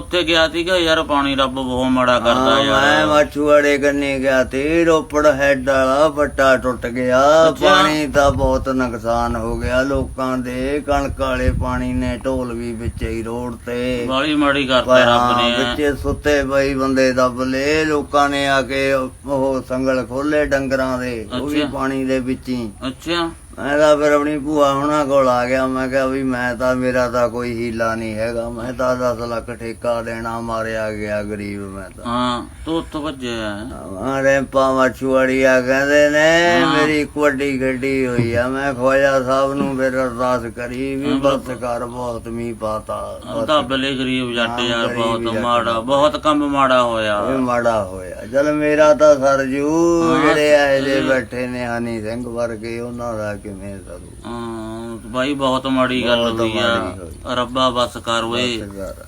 ਉੱਥੇ ਗਿਆ ਸੀਗਾ ਯਾਰ ਪਾਣੀ ਰੱਬ ਬਹੁਤ ਮਾੜਾ ਕਰਦਾ ਹਾਂ, ਮੈਂ ਯਾਰ ਮਾਛੂਵਾੜੇ ਕੰਨੇ ਗਿਆ ਤੇ ਰੋਪੜ ਹੈਡ ਵਾਲਾ ਪੱਟਾ ਟੁੱਟ ਗਿਆ। ਅੱਛਾ। ਪਾਣੀ ਦਾ ਬਹੁਤ ਨੁਕਸਾਨ ਹੋ ਗਿਆ ਲੋਕਾਂ ਦੇ ਕਣਕ ਵਾਲੇ ਪਾਣੀ ਨੇ ਢੋਲ ਵੀ ਵਿੱਚ ਹੀ ਰੋਡ ਤੇ। ਬਾਲੀ ਮਾੜੀ ਕਰਤਾ ਰੱਬ ਹਾਂ, ਨੇ। ਵਿੱਚੇ ਸੁੱਤੇ ਬਈ ਬੰਦੇ ਦੱਬ ਲਏ ਲੋਕਾਂ ਨੇ ਆ ਕੇ ਉਹ ਸੰਗਲ ਖੋਲੇ ਡੰਗਰਾਂ ਦੇ ਉਹ ਵੀ ਅੱਛਾ। ਪਾਣੀ ਦੇ ਵਿੱਚ ਹੀ। ਅੱਛਾ। ਮੈਂ ਤਾਂ ਫਿਰ ਆਪਣੀ ਭੂਆ ਹੁਣਾਂ ਕੋਲ ਆ ਗਿਆ ਮੈਂ ਕਿਹਾ ਵੀ ਮੈਂ ਤਾਂ ਮੇਰਾ ਤਾਂ ਕੋਈ ਹੀਲਾ ਨਹੀਂ ਹੈਗਾ। ਮੈਂ ਤਾਂ 10 ਲੱਖ ਠੇਕਾ ਦੇਣਾ ਮਾਰਿਆ ਗਿਆ ਗਰੀਬ ਮੈਂ ਤਾਂ। ਹਾਂ ਤੂੰ ਉੱਥੋਂ ਭੱਜਿਆ ਹਾਂ। ਰੈਂਪਾ ਮਛੂੜੀਆ ਕਹਿੰਦੇ ਨੇ। ਮੇਰੀ ਇੱਕ ਵੱਡੀ ਗੱਡੀ ਹੋਈ ਆ। ਮੈਂ ਖਵਾਜਾ ਸਾਹਿਬ ਨੂੰ ਫਿਰ ਅਰਦਾਸ ਕਰੀ ਵੀ ਬਸ ਕਰ ਬਹੁਤ ਮੀਂਹ ਪਾਤਾ। ਬਸ। ਦੱਬਲੇ ਗਰੀਬ ਜੱਟ ਯਾਰ ਬਹੁਤ। ਮਾੜਾ ਬਹੁਤ ਕੰਮ ਮਾੜਾ ਹੋਇਆ। ਮਾੜਾ ਹੋਇਆ। ਚਲ ਮੇਰਾ ਤਾਂ ਸਰਜੂ ਜਿਹੜੇ ਆਏ ਜੇ ਬੈਠੇ ਨੇ ਹਨੀ ਸਿੰਘ ਵਰਗੇ ਉਹਨਾਂ ਦਾ ਕਿਵੇਂ ਸਰੂ ਹਾਂ ਬਾਈ ਬਹੁਤ ਮਾੜੀ ਗੱਲ ਹੋਈ ਆ। ਰੱਬਾ ਬਸ ਕਰ ਓਏ। ਬਸ ਕਰ।